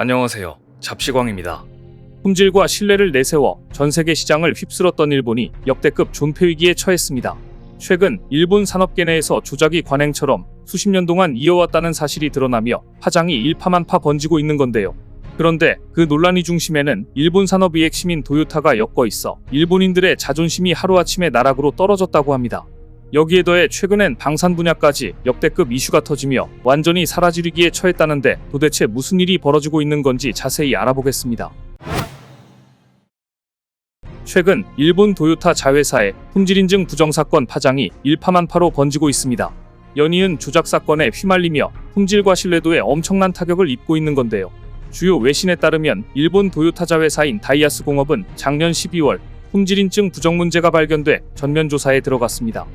안녕하세요. 잡시광입니다. 품질과 신뢰를 내세워 전 세계 시장을 휩쓸었던 일본이 역대급 존폐 위기에 처했습니다. 최근 일본 산업계 내에서 조작이 관행처럼 수십 년 동안 이어왔다는 사실이 드러나며 파장이 일파만파 번지고 있는 건데요. 그런데 그 논란이 중심에는 일본 산업의 핵심인 도요타가 엮어 있어 일본인들의 자존심이 하루아침에 나락으로 떨어졌다고 합니다. 여기에 더해 최근엔 방산 분야까지 역대급 이슈가 터지며 완전히 사라질 위기에 처했다는데 도대체 무슨 일이 벌어지고 있는 건지 자세히 알아보겠습니다. 최근 일본 도요타 자회사의 품질 인증 부정 사건 파장이 일파만파로 번지고 있습니다. 연이은 조작 사건에 휘말리며 품질과 신뢰도에 엄청난 타격을 입고 있는 건데요. 주요 외신에 따르면 일본 도요타 자회사인 다이아스 공업은 작년 12월 품질 인증 부정 문제가 발견돼 전면 조사에 들어갔습니다.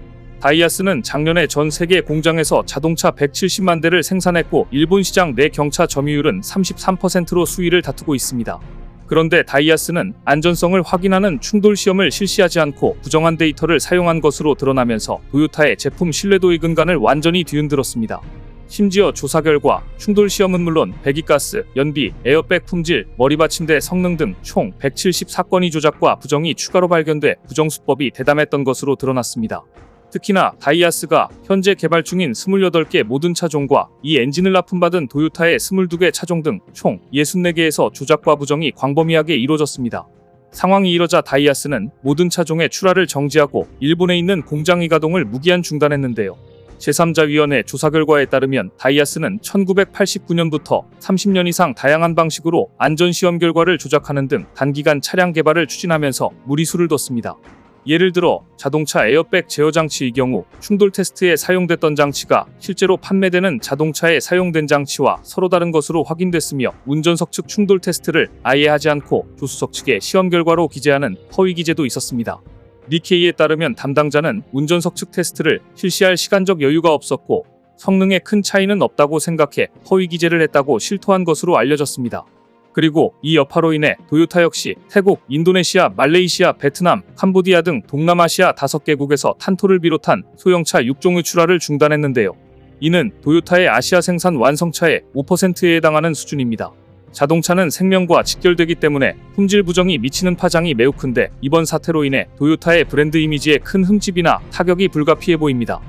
다이아스는 작년에 전 세계 공장에서 자동차 170만 대를 생산했고 일본 시장 내 경차 점유율은 33%로 수위를 다투고 있습니다. 그런데 다이아스는 안전성을 확인하는 충돌 시험을 실시하지 않고 부정한 데이터를 사용한 것으로 드러나면서 도요타의 제품 신뢰도의 근간을 완전히 뒤흔들었습니다. 심지어 조사 결과 충돌 시험은 물론 배기가스, 연비, 에어백 품질, 머리받침대 성능 등 총 174건의 조작과 부정이 추가로 발견돼 부정 수법이 대담했던 것으로 드러났습니다. 특히나 다이아스가 현재 개발 중인 28개 모든 차종과 이 엔진을 납품받은 도요타의 22개 차종 등 총 64개에서 조작과 부정이 광범위하게 이루어졌습니다. 상황이 이러자 다이아스는 모든 차종의 출하를 정지하고 일본에 있는 공장 이가동을 무기한 중단했는데요. 제3자위원회 조사 결과에 따르면 다이아스는 1989년부터 30년 이상 다양한 방식으로 안전시험 결과를 조작하는 등 단기간 차량 개발을 추진하면서 무리수를 뒀습니다. 예를 들어 자동차 에어백 제어 장치의 경우 충돌 테스트에 사용됐던 장치가 실제로 판매되는 자동차에 사용된 장치와 서로 다른 것으로 확인됐으며 운전석 측 충돌 테스트를 아예 하지 않고 조수석 측의 시험 결과로 기재하는 허위 기재도 있었습니다. 니케이에 따르면 담당자는 운전석 측 테스트를 실시할 시간적 여유가 없었고 성능에 큰 차이는 없다고 생각해 허위 기재를 했다고 실토한 것으로 알려졌습니다. 그리고 이 여파로 인해 도요타 역시 태국, 인도네시아, 말레이시아, 베트남, 캄보디아 등 동남아시아 5개국에서 탄토를 비롯한 소형차 6종의 출하를 중단했는데요. 이는 도요타의 아시아 생산 완성차의 5%에 해당하는 수준입니다. 자동차는 생명과 직결되기 때문에 품질 부정이 미치는 파장이 매우 큰데 이번 사태로 인해 도요타의 브랜드 이미지에 큰 흠집이나 타격이 불가피해 보입니다.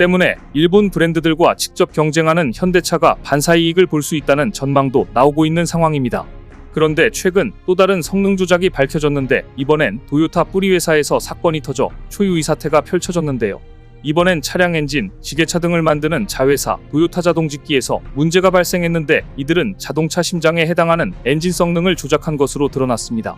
때문에 일본 브랜드들과 직접 경쟁하는 현대차가 반사 이익을 볼 수 있다는 전망도 나오고 있는 상황입니다. 그런데 최근 또 다른 성능 조작이 밝혀졌는데 이번엔 도요타 뿌리 회사에서 사건이 터져 초유의 사태가 펼쳐졌는데요. 이번엔 차량 엔진, 지게차 등을 만드는 자회사 도요타 자동직기에서 문제가 발생했는데 이들은 자동차 심장에 해당하는 엔진 성능을 조작한 것으로 드러났습니다.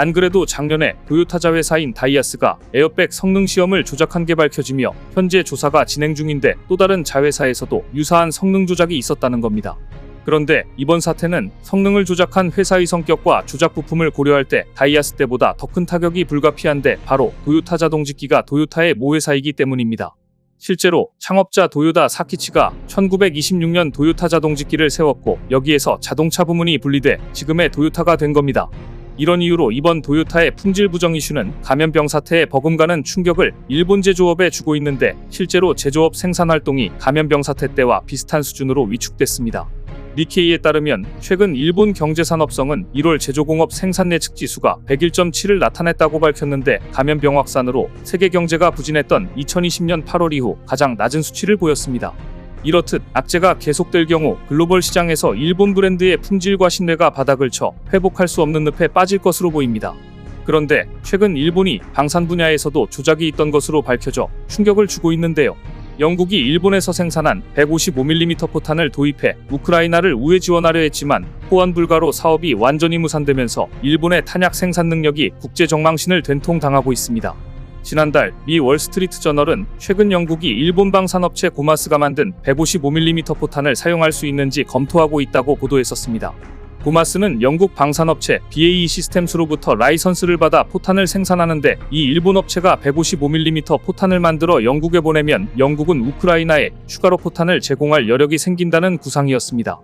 안 그래도 작년에 도요타 자 회사인 다이아스가 에어백 성능 시험을 조작한 게 밝혀지며 현재 조사가 진행 중인데 또 다른 자회사에서도 유사한 성능 조작이 있었다는 겁니다. 그런데 이번 사태는 성능을 조작한 회사의 성격과 조작 부품을 고려할 때 다이아스 때보다 더 큰 타격이 불가피한데 바로 도요타 자동직기가 도요타의 모회사이기 때문입니다. 실제로 창업자 도요다 사키치가 1926년 도요타 자동직기를 세웠고 여기에서 자동차 부문이 분리돼 지금의 도요타가 된 겁니다. 이런 이유로 이번 도요타의 품질 부정 이슈는 감염병 사태에 버금가는 충격을 일본 제조업에 주고 있는데 실제로 제조업 생산 활동이 감염병 사태 때와 비슷한 수준으로 위축됐습니다. 니케이에 따르면 최근 일본 경제산업성은 1월 제조공업 생산 예측 지수가 101.7을 나타냈다고 밝혔는데 감염병 확산으로 세계 경제가 부진했던 2020년 8월 이후 가장 낮은 수치를 보였습니다. 이렇듯 악재가 계속될 경우 글로벌 시장에서 일본 브랜드의 품질과 신뢰가 바닥을 쳐 회복할 수 없는 늪에 빠질 것으로 보입니다. 그런데 최근 일본이 방산 분야에서도 조작이 있던 것으로 밝혀져 충격을 주고 있는데요. 영국이 일본에서 생산한 155mm 포탄을 도입해 우크라이나를 우회 지원하려 했지만 호환 불가로 사업이 완전히 무산되면서 일본의 탄약 생산 능력이 국제 정망신을 된통당하고 있습니다. 지난달 미 월스트리트 저널은 최근 영국이 일본 방 산업체 고마스가 만든 155mm 포탄을 사용할 수 있는지 검토하고 있다고 보도했었습니다. 고마스는 영국 방산업체 BAE 시스템스로부터 라이선스를 받아 포탄을 생산하는데 이 일본 업체가 155mm 포탄을 만들어 영국에 보내면 영국은 우크라이나에 추가로 포탄을 제공할 여력이 생긴다는 구상이었습니다.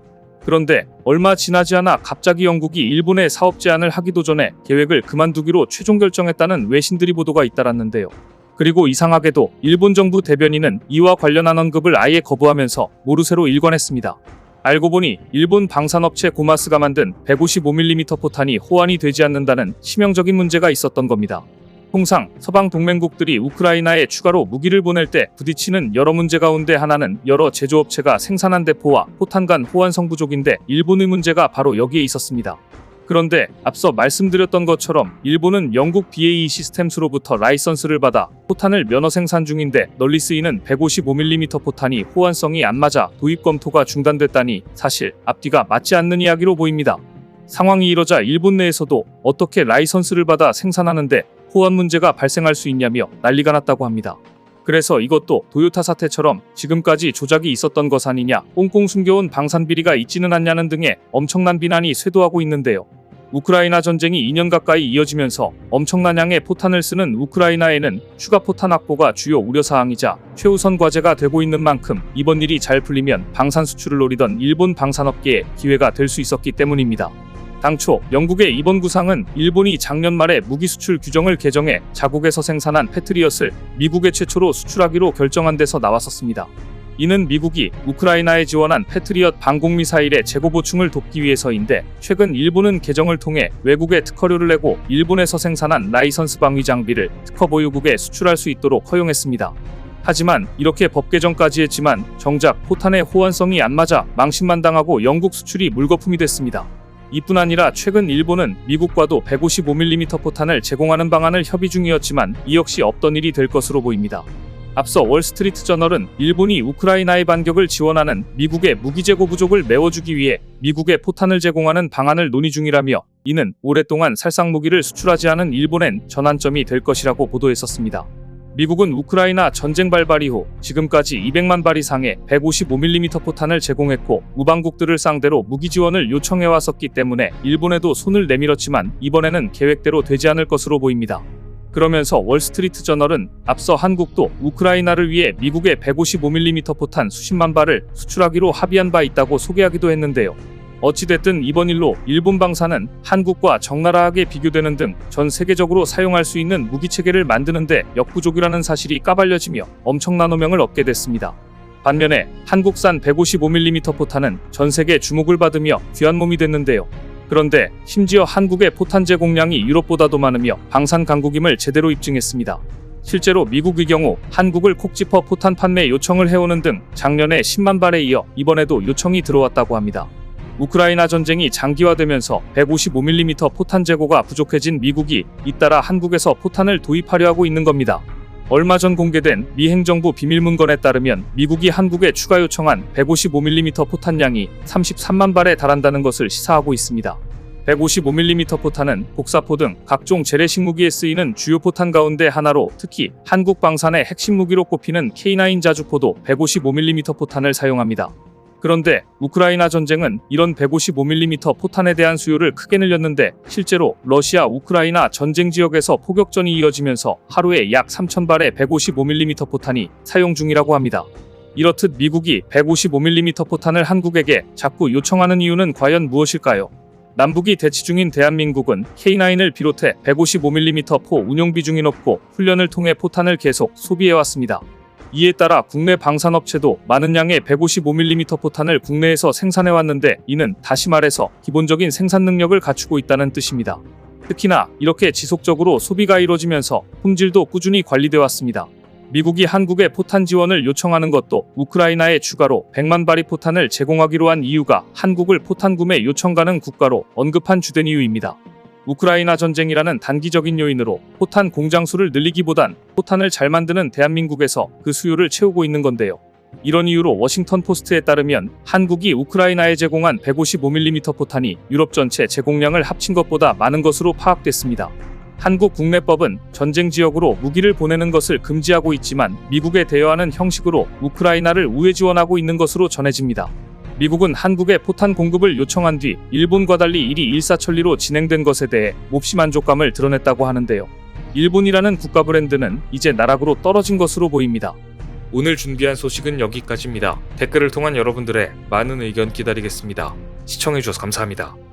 그런데 얼마 지나지 않아 갑자기 영국이 일본에 사업 제안을 하기도 전에 계획을 그만두기로 최종 결정했다는 외신들이 보도가 잇따랐는데요. 그리고 이상하게도 일본 정부 대변인은 이와 관련한 언급을 아예 거부하면서 모르쇠로 일관했습니다. 알고 보니 일본 방산업체 고마스가 만든 155mm 포탄이 호환이 되지 않는다는 치명적인 문제가 있었던 겁니다. 통상 서방 동맹국들이 우크라이나에 추가로 무기를 보낼 때 부딪히는 여러 문제 가운데 하나는 여러 제조업체가 생산한 대포와 포탄 간 호환성 부족인데 일본의 문제가 바로 여기에 있었습니다. 그런데 앞서 말씀드렸던 것처럼 일본은 영국 BAE 시스템스로부터 라이선스를 받아 포탄을 면허 생산 중인데 널리 쓰이는 155mm 포탄이 호환성이 안 맞아 도입 검토가 중단됐다니 사실 앞뒤가 맞지 않는 이야기로 보입니다. 상황이 이러자 일본 내에서도 어떻게 라이선스를 받아 생산하는데 호환 문제가 발생할 수 있냐며 난리가 났다고 합니다. 그래서 이것도 도요타 사태처럼 지금까지 조작이 있었던 것 아니냐, 꽁꽁 숨겨온 방산 비리가 있지는 않냐는 등의 엄청난 비난이 쇄도하고 있는데요. 우크라이나 전쟁이 2년 가까이 이어지면서 엄청난 양의 포탄을 쓰는 우크라이나에는 추가 포탄 확보가 주요 우려사항이자 최우선 과제가 되고 있는 만큼 이번 일이 잘 풀리면 방산 수출을 노리던 일본 방산업계에 기회가 될 수 있었기 때문입니다. 당초 영국의 이번 구상은 일본이 작년 말에 무기 수출 규정을 개정해 자국에서 생산한 패트리엇을 미국에 최초로 수출하기로 결정한 데서 나왔었습니다. 이는 미국이 우크라이나에 지원한 패트리엇 방공 미사일의 재고 보충을 돕기 위해서인데 최근 일본은 개정을 통해 외국에 특허료를 내고 일본에서 생산한 라이선스 방위 장비를 특허 보유국에 수출할 수 있도록 허용했습니다. 하지만 이렇게 법 개정까지 했지만 정작 포탄의 호환성이 안 맞아 망신만 당하고 영국 수출이 물거품이 됐습니다. 이뿐 아니라 최근 일본은 미국과도 155mm 포탄을 제공하는 방안을 협의 중이었지만 이 역시 없던 일이 될 것으로 보입니다. 앞서 월스트리트 저널은 일본이 우크라이나의 반격을 지원하는 미국의 무기 재고 부족을 메워주기 위해 미국에 포탄을 제공하는 방안을 논의 중이라며 이는 오랫동안 살상 무기를 수출하지 않은 일본엔 전환점이 될 것이라고 보도했었습니다. 미국은 우크라이나 전쟁 발발 이후 지금까지 200만 발 이상의 155mm 포탄을 제공했고 우방국들을 상대로 무기 지원을 요청해 왔었기 때문에 일본에도 손을 내밀었지만 이번에는 계획대로 되지 않을 것으로 보입니다. 그러면서 월스트리트 저널은 앞서 한국도 우크라이나를 위해 미국의 155mm 포탄 수십만 발을 수출하기로 합의한 바 있다고 소개하기도 했는데요. 어찌됐든 이번 일로 일본 방사는 한국과 적나라하게 비교되는 등 전 세계적으로 사용할 수 있는 무기 체계를 만드는데 역부족이라는 사실이 까발려지며 엄청난 호명을 얻게 됐습니다. 반면에 한국산 155mm 포탄은 전 세계 주목을 받으며 귀한 몸이 됐는데요. 그런데 심지어 한국의 포탄 제공량이 유럽보다도 많으며 방산 강국임을 제대로 입증했습니다. 실제로 미국의 경우 한국을 콕 집어 포탄 판매 요청을 해오는 등 작년에 10만 발에 이어 이번에도 요청이 들어왔다고 합니다. 우크라이나 전쟁이 장기화되면서 155mm 포탄 재고가 부족해진 미국이 잇따라 한국에서 포탄을 도입하려 하고 있는 겁니다. 얼마 전 공개된 미 행정부 비밀문건에 따르면 미국이 한국에 추가 요청한 155mm 포탄량이 33만 발에 달한다는 것을 시사하고 있습니다. 155mm 포탄은 복사포 등 각종 재래식 무기에 쓰이는 주요 포탄 가운데 하나로 특히 한국 방산의 핵심 무기로 꼽히는 K9 자주포도 155mm 포탄을 사용합니다. 그런데 우크라이나 전쟁은 이런 155mm 포탄에 대한 수요를 크게 늘렸는데 실제로 러시아 우크라이나 전쟁 지역에서 포격전이 이어지면서 하루에 약 3,000발의 155mm 포탄이 사용 중이라고 합니다. 이렇듯 미국이 155mm 포탄을 한국에게 자꾸 요청하는 이유는 과연 무엇일까요? 남북이 대치 중인 대한민국은 K9을 비롯해 155mm 포 운용 비중이 높고 훈련을 통해 포탄을 계속 소비해왔습니다. 이에 따라 국내 방산업체도 많은 양의 155mm 포탄을 국내에서 생산해왔는데 이는 다시 말해서 기본적인 생산 능력을 갖추고 있다는 뜻입니다. 특히나 이렇게 지속적으로 소비가 이루어지면서 품질도 꾸준히 관리돼 왔습니다. 미국이 한국에 포탄 지원을 요청하는 것도 우크라이나에 추가로 100만 발이 포탄을 제공하기로 한 이유가 한국을 포탄 구매 요청 가능 국가로 언급한 주된 이유입니다. 우크라이나 전쟁이라는 단기적인 요인으로 포탄 공장 수를 늘리기보단 포탄을 잘 만드는 대한민국에서 그 수요를 채우고 있는 건데요. 이런 이유로 워싱턴 포스트에 따르면 한국이 우크라이나에 제공한 155mm 포탄이 유럽 전체 제공량을 합친 것보다 많은 것으로 파악됐습니다. 한국 국내법은 전쟁 지역으로 무기를 보내는 것을 금지하고 있지만 미국에 대여하는 형식으로 우크라이나를 우회 지원하고 있는 것으로 전해집니다. 미국은 한국에 포탄 공급을 요청한 뒤 일본과 달리 일이 일사천리로 진행된 것에 대해 몹시 만족감을 드러냈다고 하는데요. 일본이라는 국가 브랜드는 이제 나락으로 떨어진 것으로 보입니다. 오늘 준비한 소식은 여기까지입니다. 댓글을 통한 여러분들의 많은 의견 기다리겠습니다. 시청해주셔서 감사합니다.